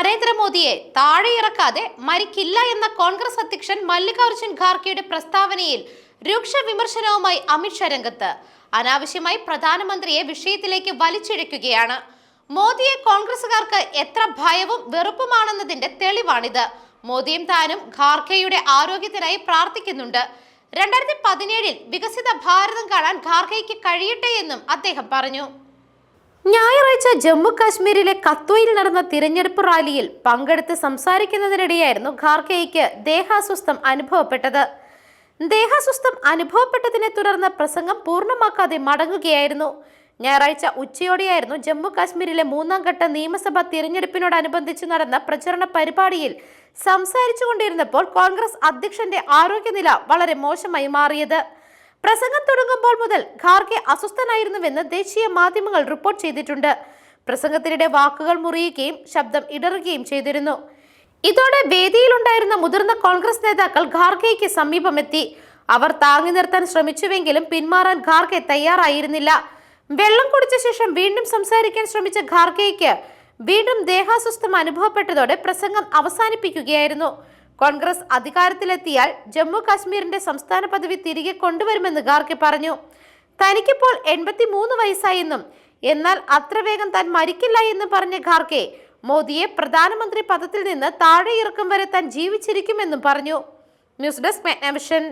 നരേന്ദ്രമോദിയെ താഴെയിറക്കാതെ മരിക്കില്ല എന്ന കോൺഗ്രസ് അധ്യക്ഷൻ മല്ലികാർജുൻ ഖാർഗെയുടെ പ്രസ്താവനയിൽ രൂക്ഷ വിമർശനവുമായി അമിത്ഷാ രംഗത്ത്. അനാവശ്യമായി പ്രധാനമന്ത്രിയെ വിഷയത്തിലേക്ക് വലിച്ചിഴക്കുകയാണ്. മോദിയെ കോൺഗ്രസുകാർക്ക് എത്ര ഭയവും വെറുപ്പുമാണെന്നതിന്റെ തെളിവാണിത്. മോദിയും താനും ഖാർഗെയുടെ ആരോഗ്യത്തിനായി പ്രാർത്ഥിക്കുന്നുണ്ട്. രണ്ടായിരത്തി പതിനേഴിൽ വികസിത ഭാരതം കാണാൻ ഖാർഗെയ്ക്ക് കഴിയട്ടെ എന്നും അദ്ദേഹം പറഞ്ഞു. ഞായറാഴ്ച ജമ്മു കാശ്മീരിലെ കത്വയിൽ നടന്ന തിരഞ്ഞെടുപ്പ് റാലിയിൽ പങ്കെടുത്ത് സംസാരിക്കുന്നതിനിടെയായിരുന്നു ഖാർഗെയ്ക്ക് ദേഹാസ്വസ്ഥം അനുഭവപ്പെട്ടത്. ദേഹാസ്വസ്ഥം അനുഭവപ്പെട്ടതിനെ തുടർന്ന് പ്രസംഗം പൂർണമാക്കാതെ മടങ്ങുകയായിരുന്നു. ഞായറാഴ്ച ഉച്ചയോടെയായിരുന്നു ജമ്മു കാശ്മീരിലെ മൂന്നാം ഘട്ട നിയമസഭാ തിരഞ്ഞെടുപ്പിനോടനുബന്ധിച്ച് നടന്ന പ്രചരണ പരിപാടിയിൽ സംസാരിച്ചുകൊണ്ടിരുന്നപ്പോൾ കോൺഗ്രസ് അധ്യക്ഷന്റെ ആരോഗ്യനില വളരെ മോശമായി മാറിയത്. പ്രസംഗം തുടങ്ങുമ്പോൾ മുതൽ ഖാർഗെ അസ്വസ്ഥനായിരുന്നുവെന്ന് ദേശീയ മാധ്യമങ്ങൾ റിപ്പോർട്ട് ചെയ്തിട്ടുണ്ട്. പ്രസംഗത്തിനിടെ വാക്കുകൾ മുറിയുകയും ശബ്ദം ഇടറുകയും ചെയ്തിരുന്നു. ഇതോടെ വേദിയിലുണ്ടായിരുന്ന മുതിർന്ന കോൺഗ്രസ് നേതാക്കൾ ഖാർഗെയ്ക്ക് സമീപമെത്തി. അവർ താങ്ങി നിർത്താൻ ശ്രമിച്ചുവെങ്കിലും പിന്മാറാൻ ഖാർഗെ തയ്യാറായിരുന്നില്ല. വെള്ളം കുടിച്ച ശേഷം വീണ്ടും സംസാരിക്കാൻ ശ്രമിച്ച ഖാർഗെയ്ക്ക് വീണ്ടും ദേഹാസ്വസ്ഥം അനുഭവപ്പെട്ടതോടെ പ്രസംഗം അവസാനിപ്പിക്കുകയായിരുന്നു. കോൺഗ്രസ് അധികാരത്തിലെത്തിയാൽ ജമ്മു കാശ്മീരിന്റെ സംസ്ഥാന പദവി തിരികെ കൊണ്ടുവരുമെന്ന് ഖാർഗെ പറഞ്ഞു. തനിക്കിപ്പോൾ എൺപത്തി മൂന്ന് വയസ്സായെന്നും എന്നാൽ അത്ര വേഗം താൻ മരിക്കില്ല എന്ന് പറഞ്ഞ ഖാർഗെ മോദിയെ പ്രധാനമന്ത്രി പദത്തിൽ നിന്ന് താഴെ ഇറക്കും വരെ താൻ ജീവിച്ചിരിക്കുമെന്നും പറഞ്ഞു. News desk മെഗ്നവിഷൻ.